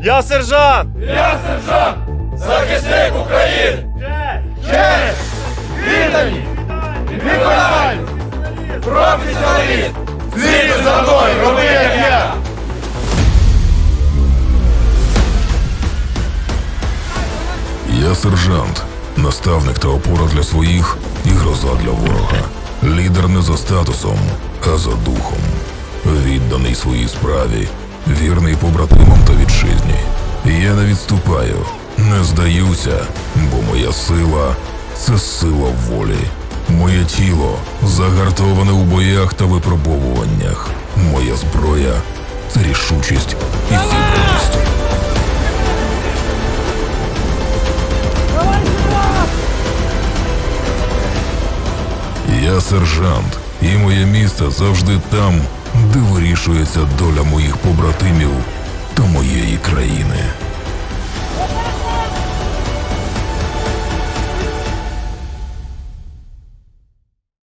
Я сержант! Я сержант! Захисник України! Честь! Відданість! Відповідальність! Професіоналізм! Слід за мною, роби як я! Я сержант, наставник та опора для своїх і гроза для ворога. Лідер не за статусом, а за духом. Відданий своїй справі, вірний побратимам. Я не відступаю, не здаюся, бо моя сила це сила волі. Моє тіло загартоване у боях та випробовуваннях. Моя зброя це рішучість і зібраність. Я сержант, і моє місце завжди там, де вирішується доля моїх побратимів та моєї країни.